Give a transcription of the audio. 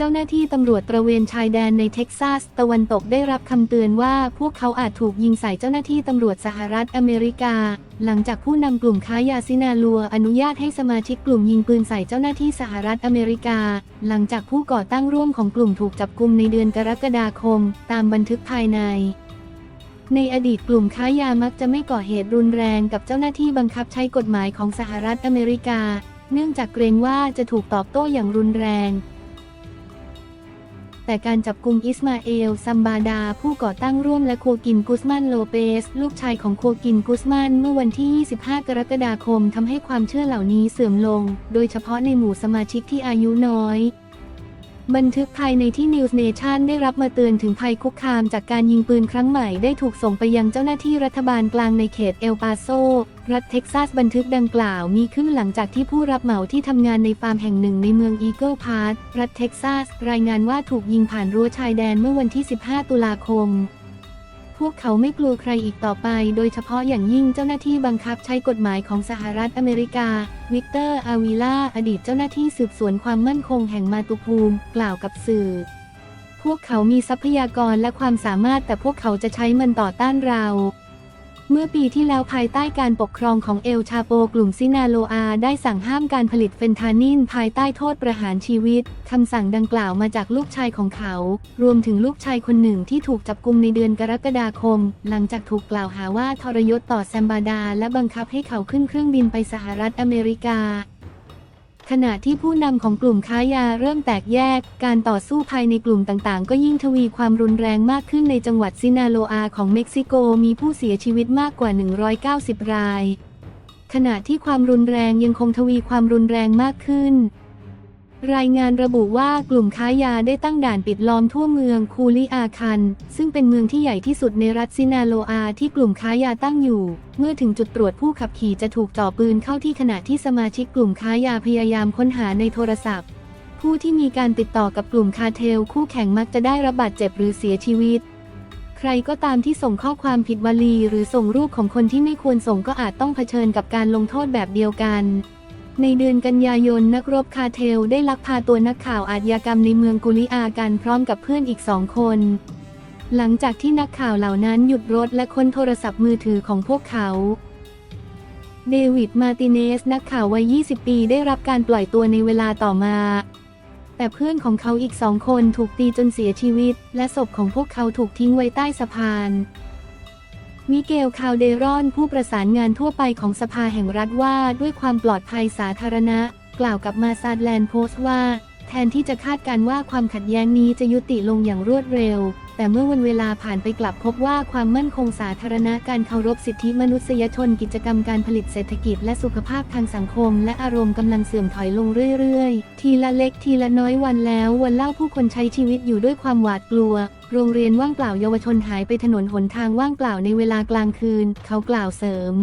เจ้าหน้าที่ตำรวจตระเวนชายแดนในเท็กซัส ตะวันตกได้รับคำเตือนว่าพวกเขาอาจถูกยิงใส่เจ้าหน้าที่ตำรวจสหรัฐอเมริกา หลังจากผู้นำกลุ่มค้ายาซินาลัว อนุญาตให้สมาชิกกลุ่มยิงปืนใส่เจ้าหน้าที่สหรัฐอเมริกา หลังจากผู้ก่อตั้งร่วมของกลุ่มถูกจับกุมในเดือนกรกฎาคม ตามบันทึกภายในในอดีตกลุ่มค้ายามักจะไม่ก่อเหตุรุนแรงกับเจ้าหน้าที่บังคับใช้กฎหมายของสหรัฐอเมริกา เนื่องจากเกรงว่าจะถูกตอบโต้อย่างรุนแรง แต่การจับกุมอิสมาเอล ซัมบาดา ผู้ก่อตั้งร่วมและโคกินกุสมันโลเปส ลูกชายของโคกินกุสมันเมื่อวันที่ 25 กรกฎาคมทำให้ความเชื่อเหล่านี้เสื่อมลง โดยเฉพาะในหมู่สมาชิกที่อายุน้อย บันทึกภายในที่ News Nation ได้รับมาเตือนถึงภัยคุกคามจากการยิงปืนครั้งใหม่ได้ถูกส่งไปยังเจ้าหน้าที่รัฐบาลกลางในเขตเอลปาโซ รัฐเท็กซัสบันทึกดังกล่าวมีขึ้นหลังจากที่ผู้รับเหมาที่ทำงานในฟาร์มแห่งหนึ่งในเมืองอีเกิลพาร์รัฐเท็กซัส รายงานว่าถูกยิงผ่านรั้วชายแดนเมื่อวันที่ 15 ตุลาคม พวกเขาไม่กลัวใครอีกต่อไป โดยเฉพาะอย่างยิ่งเจ้าหน้าที่บังคับใช้กฎหมายของสหรัฐอเมริกา วิกเตอร์ อาวิล่า อดีตเจ้าหน้าที่สืบสวนความมั่นคงแห่งมาตุภูมิ กล่าวกับสื่อ พวกเขามีทรัพยากรและความสามารถแต่พวกเขาจะใช้มันต่อต้านเรา เมื่อปีที่แล้วภายใต้การปกครองของเอลชาโปกลุ่มซินาโลอา ได้สั่งห้ามการผลิตเฟนทานินภายใต้โทษประหารชีวิต คำสั่งดังกล่าวมาจากลูกชายของเขา รวมถึงลูกชายคนหนึ่งที่ถูกจับกุมในเดือนกรกฎาคม หลังจากถูกกล่าวหาว่าทรยศต่อแซมบาดา และบังคับให้เขาขึ้นเครื่องบินไปสหรัฐอเมริกา ขณะที่ผู้นำของกลุ่มค้ายาเริ่มแตกแยก การต่อสู้ภายในกลุ่มต่างๆ ก็ยิ่งทวีความรุนแรงมากขึ้นในจังหวัดซินาโลอาของเม็กซิโกมีผู้เสียชีวิตมากกว่า 190 ราย ขณะที่ความรุนแรงยังคงทวีความรุนแรงมากขึ้น รายงานระบุว่ากลุ่มค้ายาได้ตั้งด่านปิดล้อมทั่วเมืองคูลิอาคัน ซึ่งเป็นเมืองที่ใหญ่ที่สุดในรัฐซินาโลอาที่กลุ่มค้ายาตั้งอยู่ เมื่อถึงจุดตรวจผู้ขับขี่จะถูกจ่อปืนเข้าที่ขณะที่สมาชิกกลุ่มค้ายาพยายามค้นหาในโทรศัพท์ ผู้ที่มีการติดต่อกับกลุ่มคาเทล คู่แข่งมักจะได้รับบาดเจ็บหรือเสียชีวิต ใครก็ตามที่ส่งข้อความผิดวลี หรือส่งรูปของคนที่ไม่ควรส่งก็อาจต้องเผชิญกับการลงโทษแบบเดียวกัน ในเดือนกันยายนนักรบคาเทลได้ลักพาตัวนักข่าวอาชญากรรมในเมืองกุลิอากันพร้อมกับเพื่อนอีกสองคน หลังจากที่นักข่าวเหล่านั้นหยุดรถและค้นโทรศัพท์มือถือของพวกเขาเดวิด มาติเนส นักข่าววัย 20 ปี ได้รับการปล่อยตัวในเวลาต่อมา แต่เพื่อนของเขาอีกสองคนถูกตีจนเสียชีวิต และศพของพวกเขาถูกทิ้งไว้ใต้สะพาน มิเกล คาวเดรอน ผู้ประสานงานทั่วไปของสภาแห่งรัฐว่าด้วยความปลอดภัยสาธารณะ กล่าวกับมาซาดแลนด์โพสต์ว่า แทนที่จะคาดการณ์ว่าความขัดแย้งนี้จะยุติลงอย่างรวดเร็ว แต่เมื่อวันเวลาผ่านไปกลับพบว่าความมั่นคงสาธารณะการเคารพสิทธิมนุษยชนกิจกรรมการผลิตเศรษฐกิจและสุขภาพทางสังคม และอารมณ์กำลังเสื่อมถอยลงเรื่อยๆ ทีละเล็กทีละน้อยวันแล้ววันเล่าผู้คนใช้ชีวิตอยู่ด้วยความหวาดกลัว โรงเรียนว่างเปล่าเยาวชนหายไปถนนหนทางว่างเปล่าในเวลากลางคืน เขากล่าวเสริม